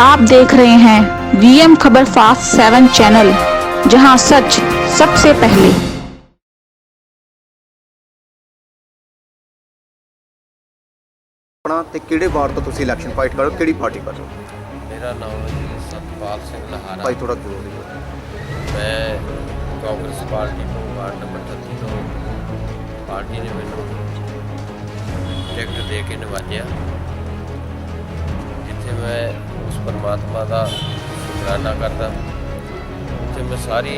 आप देख रहे हैं वीएम खबर फास्ट सेवन चैनल जहां सच सबसे पहले ਆਪਣਾ ਤੇ ਕਿਹੜੇ ਵਾਰਡ ਤੋਂ ਤੁਸੀਂ ਇਲੈਕਸ਼ਨ ਫਾਈਟ ਕਰੋ ਕਿਹੜੀ ਪਾਰਟੀ ਕਰ ਰਹੇ ਹੋ ਮੇਰਾ ਨਾਮ ਹੈ ਜੀ ਸਤਪਾਲ ਸਿੰਘ ਲਹਾਰਾ ਭਾਈ ਥੋੜਾ ਦੂਰ ਹੋ ਜਾਓ। ਮੈਂ ਕਾਂਗਰਸ ਪਾਰਟੀ ਤੋਂ ਵਾਰਡ ਨੰਬਰ 38 ਤੋਂ ਪਾਰਟੀ ਨੇ ਮੈਨੂੰ ਟਿਕਟ ਦੇ ਕੇ ਨਵਾਜਿਆ ਜਿੱਥੇ ਮੈਂ ਉਸ ਪਰਮਾਤਮਾ ਦਾ ਸ਼ੁਕਰਾਨਾ ਕਰਦਾ ਤੇ ਮੈਂ ਸਾਰੀ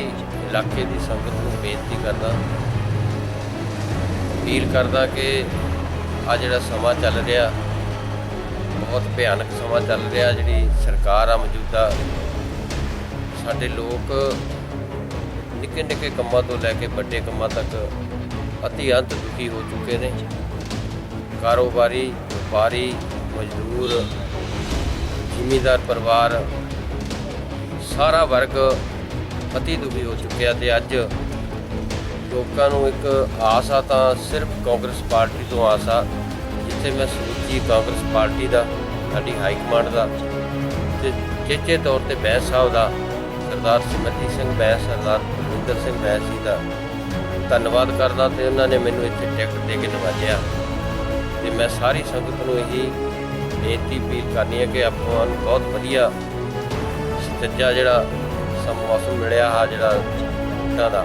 ਇਲਾਕੇ ਦੀ ਸੰਗਤ ਨੂੰ ਬੇਨਤੀ ਕਰਦਾ, ਅਪੀਲ ਕਰਦਾ ਕਿ ਆ ਜਿਹੜਾ ਸਮਾਂ ਚੱਲ ਰਿਹਾ, ਬਹੁਤ ਭਿਆਨਕ ਸਮਾਂ ਚੱਲ ਰਿਹਾ ਜਿਹੜੀ ਸਰਕਾਰ ਆ ਮੌਜੂਦਾ, ਸਾਡੇ ਲੋਕ ਨਿੱਕੇ ਨਿੱਕੇ ਕੰਮਾਂ ਤੋਂ ਲੈ ਕੇ ਵੱਡੇ ਕੰਮਾਂ ਤੱਕ ਅਤੀ ਅੰਤ ਦੁਖੀ ਹੋ ਚੁੱਕੇ ਨੇ। ਕਾਰੋਬਾਰੀ, ਵਪਾਰੀ, ਮਜ਼ਦੂਰ ਜ਼ਿਮੀਦਾਰ ਪਰਿਵਾਰ, ਸਾਰਾ ਵਰਗ ਅਤੀ ਦੁਖੀ ਹੋ ਚੁੱਕਿਆ ਤੇ ਅੱਜ ਲੋਕਾਂ ਨੂੰ ਇੱਕ ਆਸ ਆ ਤਾਂ ਸਿਰਫ ਕਾਂਗਰਸ ਪਾਰਟੀ ਤੋਂ ਆਸ ਆ ਜਿੱਥੇ ਮੈਂ ਸਮੁੱਚੀ ਕਾਂਗਰਸ ਪਾਰਟੀ ਦਾ, ਸਾਡੀ ਹਾਈ ਕਮਾਂਡ ਦਾ ਤੇ ਚੇਚੇ ਤੌਰ ਤੇ ਬੈਂਸ ਸਾਹਿਬ ਦਾ, ਸਰਦਾਰ ਸਿਮਰਜੀਤ ਸਿੰਘ ਬੈਂਸ, ਸਰਦਾਰ ਬਲਵਿੰਦਰ ਸਿੰਘ ਬੈਂਸ ਜੀ ਦਾ ਧੰਨਵਾਦ ਕਰਦਾ ਤੇ ਉਹਨਾਂ ਨੇ ਮੈਨੂੰ ਇੱਥੇ ਟਿਕਟ ਦੇ ਕੇ ਨਵਾਜਿਆ ਤੇ ਮੈਂ ਸਾਰੀ ਸੰਗਤ ਨੂੰ ਇਹੀ ਬੇਨਤੀ ਅਪੀਲ ਕਰਨੀ ਹੈ ਕਿ ਆਪਾਂ ਨੂੰ ਬਹੁਤ ਵਧੀਆ ਸੱਜਾ ਜਿਹੜਾ ਸਮ ਮੌਸਮ ਮਿਲਿਆ ਆ ਜਿਹੜਾ ਵੋਟਾਂ ਦਾ।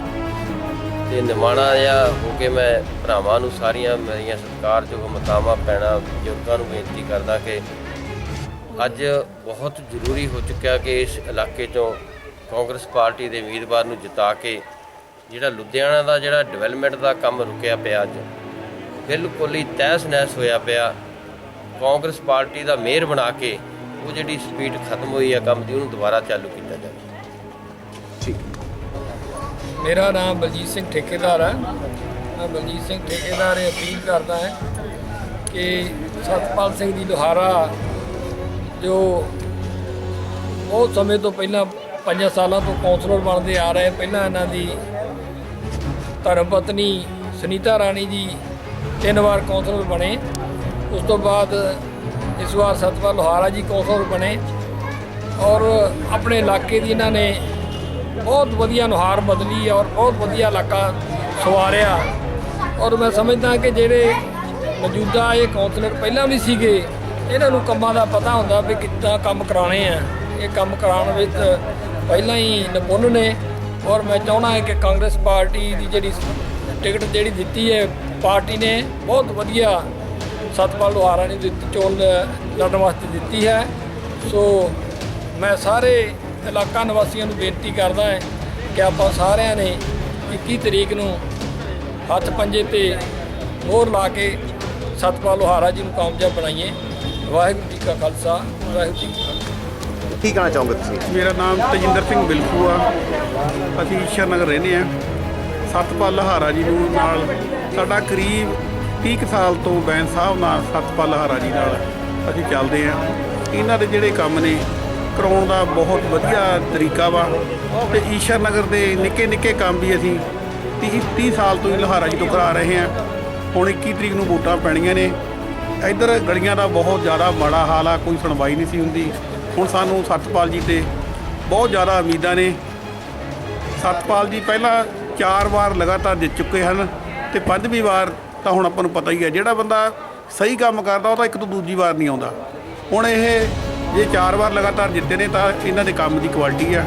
ਤੇ ਨਿਮਾਣਾ ਜਿਹਾ ਹੋ ਕੇ ਮੈਂ ਭਰਾਵਾਂ ਨੂੰ ਸਾਰੀਆਂ ਮੇਰੀਆਂ ਸਰਕਾਰ ਸਤਿਕਾਰਯੋਗ ਮਤਾਵਾਂ ਪੈਣਾ ਬਜ਼ੁਰਗਾਂ ਨੂੰ ਬੇਨਤੀ ਕਰਦਾ ਕਿ ਅੱਜ ਬਹੁਤ ਜ਼ਰੂਰੀ ਹੋ ਚੁੱਕਿਆ ਕਿ ਇਸ ਇਲਾਕੇ ਚੋਂ ਕਾਂਗਰਸ ਪਾਰਟੀ ਦੇ ਉਮੀਦਵਾਰ ਨੂੰ ਜਿਤਾ ਕੇ ਜਿਹੜਾ ਲੁਧਿਆਣਾ ਦਾ ਜਿਹੜਾ ਡਿਵੈਲਪਮੈਂਟ ਦਾ ਕੰਮ ਰੁਕਿਆ ਪਿਆ ਅੱਜ, ਬਿਲਕੁਲ ਹੀ ਤਹਿਸ ਨਹਿਸ ਹੋਇਆ ਪਿਆ। ਕਾਂਗਰਸ ਪਾਰਟੀ ਦਾ ਮੇਅਰ ਬਣਾ ਕੇ ਉਹ ਜਿਹੜੀ ਸਪੀਡ ਖਤਮ ਹੋਈ ਹੈ ਕੰਮ ਦੀ ਉਹਨੂੰ ਦੁਬਾਰਾ ਚਾਲੂ ਕੀਤਾ ਜਾਵੇ। ਠੀਕ। ਮੇਰਾ ਨਾਮ ਬਲਜੀਤ ਸਿੰਘ ਠੇਕੇਦਾਰ ਹੈ ਮੈਂ ਬਲਜੀਤ ਸਿੰਘ ਠੇਕੇਦਾਰ ਇਹ ਅਪੀਲ ਕਰਦਾ ਹੈ ਕਿ ਸਤਪਾਲ ਸਿੰਘ ਦੀ ਲੋਹਾਰਾ ਜੋ ਬਹੁਤ ਸਮੇਂ ਤੋਂ ਪਹਿਲਾਂ ਪੰਜਾਂ ਸਾਲਾਂ ਤੋਂ ਕੌਂਸਲਰ ਬਣਦੇ ਆ ਰਹੇ ਪਹਿਲਾਂ ਇਹਨਾਂ ਦੀ ਧਰਮ ਪਤਨੀ ਸੁਨੀਤਾ ਰਾਣੀ ਜੀ ਤਿੰਨ ਵਾਰ ਕੌਂਸਲਰ ਬਣੇ। ਉਸ ਤੋਂ ਬਾਅਦ ਇਸ ਵਾਰ ਸਤਪਾਲ ਲੋਹਾਰਾ ਜੀ ਕੌਂਸਲਰ ਬਣੇ ਔਰ ਆਪਣੇ ਇਲਾਕੇ ਦੀ ਇਹਨਾਂ ਨੇ ਬਹੁਤ ਵਧੀਆ ਨੁਹਾਰ ਬਦਲੀ ਔਰ ਬਹੁਤ ਵਧੀਆ ਇਲਾਕਾ ਸਵਾਰਿਆ। ਔਰ ਮੈਂ ਸਮਝਦਾ ਕਿ ਜਿਹੜੇ ਮੌਜੂਦਾ ਇਹ ਕੌਂਸਲਰ ਪਹਿਲਾਂ ਵੀ ਸੀਗੇ, ਇਹਨਾਂ ਨੂੰ ਕੰਮਾਂ ਦਾ ਪਤਾ ਹੁੰਦਾ ਵੀ ਕਿੱਦਾਂ ਕੰਮ ਕਰਾਉਣੇ ਆ। ਇਹ ਕੰਮ ਕਰਾਉਣ ਵਿੱਚ ਪਹਿਲਾਂ ਹੀ ਨਿਪੁੰਨ ਨੇ ਔਰ ਮੈਂ ਚਾਹੁੰਦਾ ਹਾਂ ਕਿ ਕਾਂਗਰਸ ਪਾਰਟੀ ਦੀ ਜਿਹੜੀ ਟਿਕਟ ਜਿਹੜੀ ਦਿੱਤੀ ਹੈ, ਪਾਰਟੀ ਨੇ ਬਹੁਤ ਵਧੀਆ ਸਤਪਾਲ ਲੋਹਾਰਾ ਨੇ ਦਿੱਤੀ ਚੋਣ ਲੜਨ ਵਾਸਤੇ ਦਿੱਤੀ ਹੈ। ਸੋ ਮੈਂ ਸਾਰੇ ਇਲਾਕਾ ਨਿਵਾਸੀਆਂ ਨੂੰ ਬੇਨਤੀ ਕਰਦਾ ਹਾਂ ਕਿ ਆਪਾਂ ਸਾਰਿਆਂ ਨੇ 21 ਤਰੀਕ ਨੂੰ ਹੱਥ ਪੰਜੇ ਤੇ ਮੋਹਰ ਲਾ ਕੇ ਸਤਪਾਲ ਲੋਹਾਰਾ ਜੀ ਨੂੰ ਕਾਮਯਾਬ ਬਣਾਈਏ। ਵਾਹਿਗੁਰੂ ਜੀ ਕਾ ਖਾਲਸਾ ਵਾਹਿਗੁਰੂ ਜੀ ਕੀ ਫਤਿਹ। ਕੀ ਕਹਿਣਾ ਚਾਹੋਗੇ ਤੁਸੀਂ? ਮੇਰਾ ਨਾਮ ਤਜਿੰਦਰ ਸਿੰਘ ਬਿਲਖੂ ਆ। ਅਸੀਂ ਈਸ਼ਰ ਨਗਰ ਰਹਿੰਦੇ ਆ ਸਤਪਾਲ ਲਹਾਰਾ ਜੀ ਨੂੰ ਨਾਲ ਸਾਡਾ ਕਰੀਬ 30 ਕੁ ਸਾਲ ਤੋਂ ਬੈਨ ਸਾਹਿਬ ਨਾਲ ਸਤਪਾਲ ਲਹਾਰਾ ਜੀ ਨਾਲ ਅਸੀਂ ਚੱਲਦੇ ਆ ਇਹਨਾਂ ਦੇ ਜਿਹੜੇ ਕੰਮ ਨੇ, ਕਰਾਉਣ ਦਾ ਬਹੁਤ ਵਧੀਆ ਤਰੀਕਾ ਵਾ। ਤੇ ਈਸ਼ਰ ਨਗਰ ਦੇ ਨਿੱਕੇ ਨਿੱਕੇ ਕੰਮ ਵੀ ਅਸੀਂ 30 30 ਸਾਲ ਤੋਂ ਹੀ ਲਹਾਰਾ ਜੀ ਤੋਂ ਕਰਾ ਰਹੇ ਹਾਂ। ਹੁਣ 21 ਤਰੀਕ ਨੂੰ ਵੋਟਾਂ ਪੈਣੀਆਂ ਨੇ। ਇੱਧਰ ਗਲੀਆਂ ਦਾ ਬਹੁਤ ਜ਼ਿਆਦਾ ਮਾੜਾ ਹਾਲ ਆ, ਕੋਈ ਸੁਣਵਾਈ ਨਹੀਂ ਸੀ ਹੁੰਦੀ। ਹੁਣ ਸਾਨੂੰ ਸਤਪਾਲ ਜੀ ਤੇ ਬਹੁਤ ਜ਼ਿਆਦਾ ਉਮੀਦਾਂ ਨੇ। ਸਤਪਾਲ ਜੀ ਪਹਿਲਾਂ ਚਾਰ ਵਾਰ ਲਗਾਤਾਰ ਜਿੱਤ ਚੁੱਕੇ ਹਨ ਤੇ ਪੰਜਵੀਂ ਵਾਰ ਤਾਂ ਹੁਣ ਆਪਾਂ ਨੂੰ ਪਤਾ ਹੀ ਹੈ, ਜਿਹੜਾ ਬੰਦਾ ਸਹੀ ਕੰਮ ਕਰਦਾ, ਉਹ ਤਾਂ ਇੱਕ ਤੋਂ ਦੂਜੀ ਵਾਰ ਨਹੀਂ ਆਉਂਦਾ। ਹੁਣ ਇਹ, ਜੇ ਚਾਰ ਵਾਰ ਲਗਾਤਾਰ ਜਿੱਤੇ ਨੇ, ਤਾਂ ਇਹਨਾਂ ਦੇ ਕੰਮ ਦੀ ਕੁਆਲਿਟੀ ਆ।